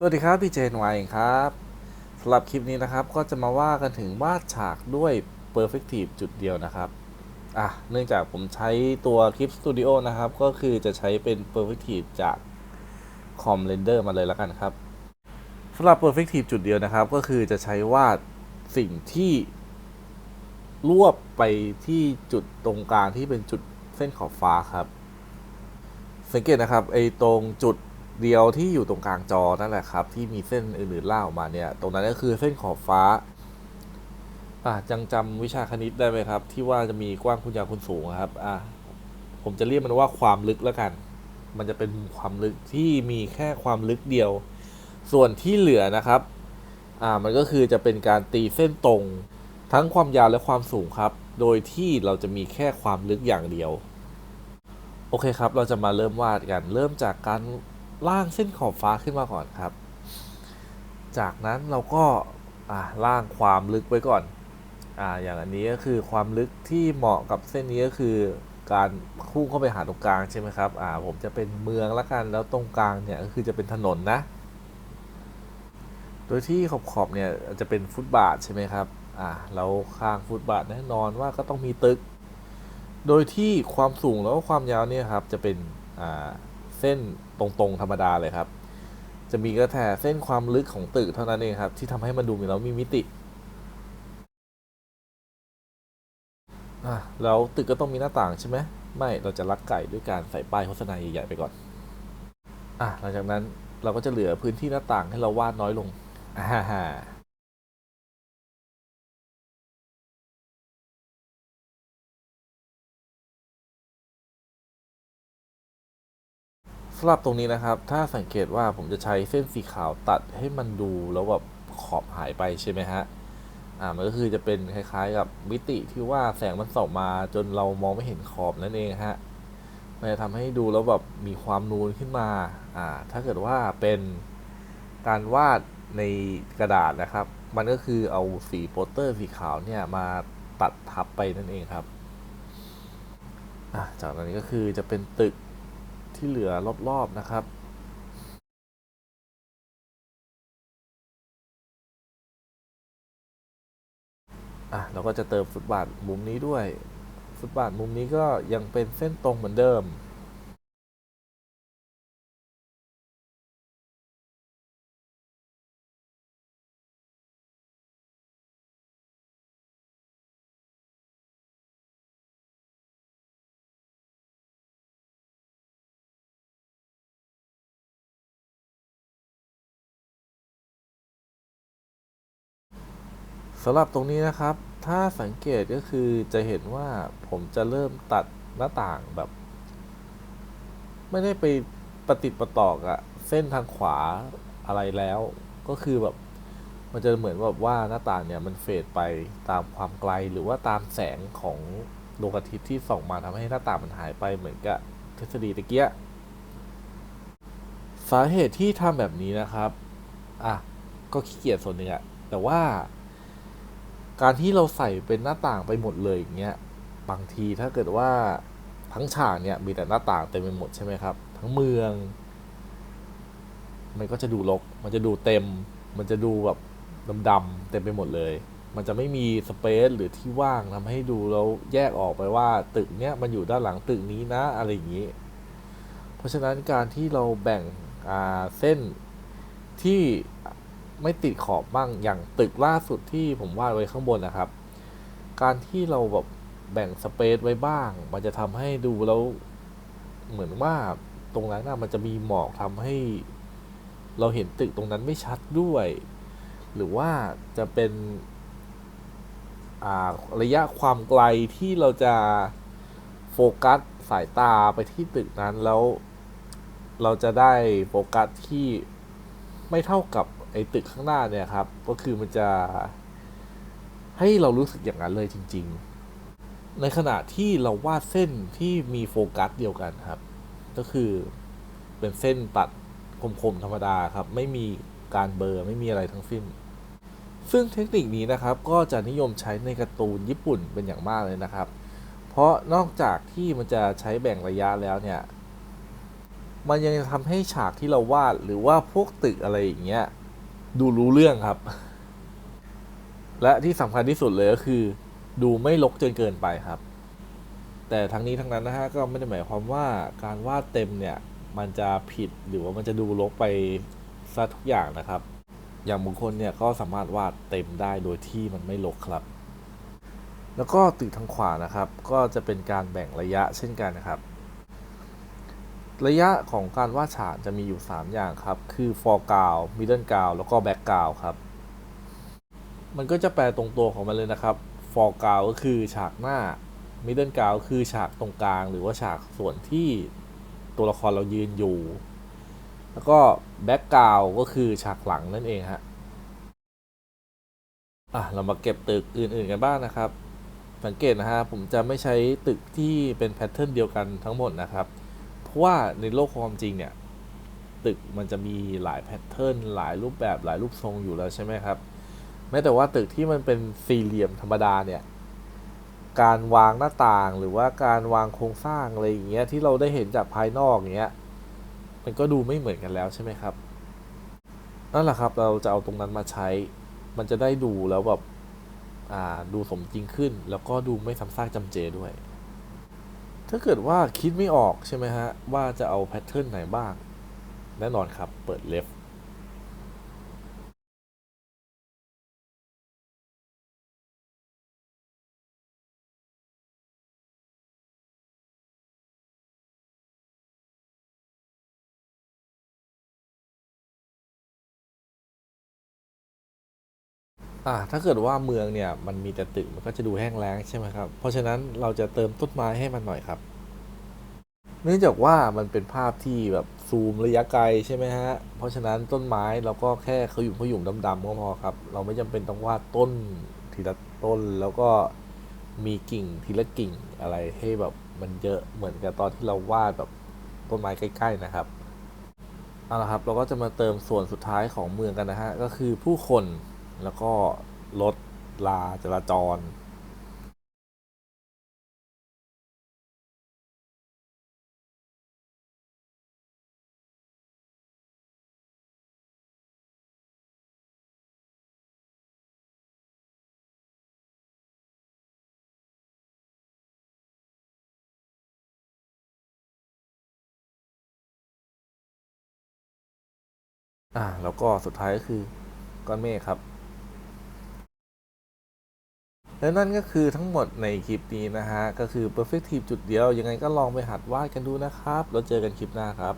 สวัสดีครับพี่เจนวายครับสำหรับคลิปนี้นะครับก็จะมาว่ากันถึงวาดฉากด้วย Perfective จุดเดียวนะครับอะเนื่องจากผมใช้ตัวคลิปสตูดิโอนะครับ ก็คือจะใช้เป็น Perfective จากคอมเรนเดอร์มาเลยแล้วกันครับสำหรับ Perfective จุดเดียวนะครับ ก็คือจะใช้วาดสิ่งที่รวบไปที่จุดตรงกลางที่เป็นจุดเส้นขอบฟ้าครับ สังเกตนะครับไอ้ตรงจุด เดียวที่อยู่ตรงกลางจอนั่นแหละครับ ที่มีเส้นอื่นๆล่าออกมาเนี่ย ตรงนั้นก็คือเส้นขอบฟ้าอะจังจำวิชาคณิตได้ไหมครับ ที่ว่าจะมีกว้างคูณยาวคูณสูงครับอะผมจะเรียกมันว่าความลึกแล้วกัน มันจะเป็นความลึกที่มีแค่ความลึกเดียว ส่วนที่เหลือนะครับอ่ามันก็คือจะเป็นการตีเส้นตรง ทั้งความยาวและความสูงครับ โดยที่เราจะมีแค่ความลึกอย่างเดียว โอเคครับ เราจะมาเริ่มวาดกัน เริ่มจากการ ล่างเส้นขอบฟ้าขึ้นมาก่อนครับ จากนั้นเราก็ล่างความลึกไว้ก่อนอ่าอย่างอันนี้ก็คือความลึกที่เหมาะกับเส้นนี้ก็คือการคู่เข้าไปหาตรงกลางใช่ไหมครับอ่าผมจะเป็นเมืองละกันแล้วตรงกลางเนี่ยก็คือจะเป็นถนนนะ โดยที่ขอบขอบๆเนี่ยจะเป็นฟุตบาทใช่ไหมครับอ่าแล้วข้างฟุตบาทแน่นอนว่าก็ต้องมีตึก โดยที่ความสูงแล้วก็ความยาวเนี่ยครับจะเป็นอ่า เส้นตรงๆธรรมดาเลยครับ จะมีก็แค่เส้นความลึกของตึกเท่านั้นเองครับ ที่ทำให้มันดูมีแล้วมีมิติอะแล้วตึกก็ต้องมีหน้าต่างใช่ไหมไม่เราจะลักไก่ด้วยการใส่ป้ายโฆษณาใหญ่ๆไปก่อนอะหลังจากนั้นเราก็จะเหลือพื้นที่หน้าต่างให้เราวาดน้อยลงอ่า สำหรับตรงนี้นะครับ ถ้าสังเกตว่าผมจะใช้เส้นสีขาวตัดให้มันดูแล้วแบบขอบหายไปใช่ไหมฮะ อ่า มันก็คือจะเป็นคล้าย ๆ กับมิติที่ว่าแสงมันส่องมาจนเรามองไม่เห็นขอบนั่นเองฮะ มันจะทำให้ดูแล้วแบบมีความนูนขึ้นมา อ่า ถ้าเกิดว่าเป็นการวาดในกระดาษนะครับ มันก็คือเอาสีโปสเตอร์สีขาวเนี่ยมาตัดทับไปนั่นเองครับอะจากนั้นก็คือจะเป็นตึก ที่เหลือรอบๆนะครับอะเราก็จะเติมฟุตบาทมุมนี้ด้วย ฟุตบาทมุมนี้ก็ยังเป็นเส้นตรงเหมือนเดิม สำหรับตรงนี้นะครับ ถ้าสังเกตก็คือจะเห็นว่าผมจะเริ่มตัดหน้าต่างแบบ ไม่ได้ไปประติดประต่อกับเส้นทางขวาอะไรแล้ว ก็คือแบบมันจะเหมือนแบบว่าหน้าต่างเนี่ยมันเฟดไปตามความไกลหรือว่าตามแสงของดวงอาทิตย์ที่ส่องมาทำให้หน้าต่างมันหายไปเหมือนกับทฤษฎีตะเกียสาเหตุที่ทำแบบนี้นะครับ อะ ก็ขี้เกียจส่วนหนึ่งอะแต่ว่า การที่เราใส่เป็นหน้าต่างไปหมดเลยอย่างเงี้ยบางทีถ้าเกิดว่าทั้งฉากเนี่ยมีแต่หน้าต่างเต็มไปหมดใช่ไหมครับ ทั้งเมือง มันก็จะดูรกมันจะดูเต็ม มันจะดูแบบดำๆเต็มไปหมดเลย มันจะไม่มีสเปซหรือที่ว่างทำให้ดูแล้วแยกออกไปว่า ตึกเนี้ยมันอยู่ด้านหลังตึกนี้นะอะไรอย่างนี้ เพราะฉะนั้นการที่เราแบ่งเส้นที่ ไม่ติดขอบบ้างอย่างตึกล่าสุดที่ผมวาดไว้ข้างบนนะครับ การที่เราแบบแบ่งสเปซไว้บ้าง มันจะทำให้ดูแล้วเหมือนว่าตรงนั้นนะมันจะมีหมอกทำให้ เราเห็นตึกตรงนั้นไม่ชัดด้วย หรือว่าจะเป็นระยะความไกลที่เราจะโฟกัสสายตาไปที่ตึกนั้นแล้ว เราจะได้โฟกัสที่ไม่เท่ากับ ไอ้ตึกข้างหน้าเนี่ยครับ ก็คือมันจะ ให้เรารู้สึกอย่างนั้นเลยจริง ๆ ในขณะที่เราวาดเส้นที่มีโฟกัสเดียวกันครับ ก็คือเป็นเส้นตัดคมๆธรรมดาครับ ไม่มีการเบอร์ไม่มีอะไรทั้งสิ้น ซึ่งเทคนิคนี้นะครับ ก็จะนิยมใช้ในการ์ตูนญี่ปุ่นเป็นอย่างมากเลยนะครับ เพราะนอกจากที่มันจะใช้แบ่งระยะแล้วเนี่ยมันยังจะทำให้ฉากที่เราวาดหรือว่าพวกตึกอะไรอย่างเงี้ย ดูรู้เรื่องครับ และที่สำคัญที่สุดเลยก็คือ ดูไม่ลกจนเกินไปครับ แต่ทั้งนี้ทั้งนั้นนะฮะก็ไม่ได้หมายความว่าการวาดเต็มเนี่ยมันจะผิดหรือว่ามันจะดูลกไปซะทุกอย่างนะครับ อย่างบางคนเนี่ยก็สามารถวาดเต็มได้โดยที่มันไม่ลกครับ แล้วก็ตึกทางขวานะครับ ก็จะเป็นการแบ่งระยะเช่นกันนะครับ ระยะของการวาดฉากจะมีอยู่ 3 อย่างครับ คือ foreground middle ground แล้วก็ background ครับ มันก็จะแปลตรงตัวของมันเลยนะครับ foreground ก็คือฉากหน้า middle ground คือฉากตรงกลาง หรือว่าฉากส่วนที่ตัวละครเรายืนอยู่ แล้วก็ background ก็คือฉากหลังนั่นเองฮะอะเรามาเก็บตึกอื่นๆกันบ้างนะครับ สังเกตนะฮะผมจะไม่ใช้ตึกที่เป็นแพทเทิร์นเดียวกันทั้งหมดนะครับ เพราะว่าในโลกความจริงเนี่ย ตึกมันจะมีหลายแพทเทิร์นหลายรูปแบบหลายรูปทรงอยู่แล้วใช่ไหมครับ แม้แต่ว่าตึกที่มันเป็นสี่เหลี่ยมธรรมดาเนี่ย การวางหน้าต่างหรือว่าการวางโครงสร้างอะไรอย่างเงี้ยที่เราได้เห็นจากภายนอกเงี้ย มันก็ดูไม่เหมือนกันแล้วใช่ไหมครับ นั่นแหละครับเราจะเอาตรงนั้นมาใช้ มันจะได้ดูแล้วแบบดูสมจริงขึ้น แล้วก็ดูไม่ซ้ำซากจำเจด้วย ถ้าเกิดว่าคิดไม่ออกใช่ไหมฮะ ว่าจะเอาแพทเทิร์นไหนบ้าง แน่นอนครับ เปิดเอ่าถ้าเกิดว่าเมืองเนี่ยมันมีแต่ตึกมันก็จะดูแห้งแล้งใช่ไหมครับ เพราะฉะนั้นเราจะเติมต้นไม้ให้มันหน่อยครับ เนื่องจากว่ามันเป็นภาพที่แบบซูมระยะไกลใช่ไหมฮะ เพราะฉะนั้นต้นไม้เราก็แค่ขยุ่มขยุ่มดำๆก็พอครับ เราไม่จำเป็นต้องวาดต้นทีละต้นแล้วก็มีกิ่งทีละกิ่งอะไรให้แบบมันเยอะเหมือนกับตอนที่เราวาดแบบต้นไม้ใกล้ ๆนะครับเอาละครับ เราก็จะมาเติมส่วนสุดท้ายของเมืองกันนะฮะก็คือผู้คน แล้วก็รถลาจราจรอ่าแล้วก็สุดท้ายก็คือก้อนเมฆครับ และนั่นก็คือทั้งหมดในคลิปนี้นะฮะ ก็คือ Perfective จุดเดียว ยังไงก็ลองไปหัดวาดกันดูนะครับ แล้วเจอกันคลิปหน้าครับ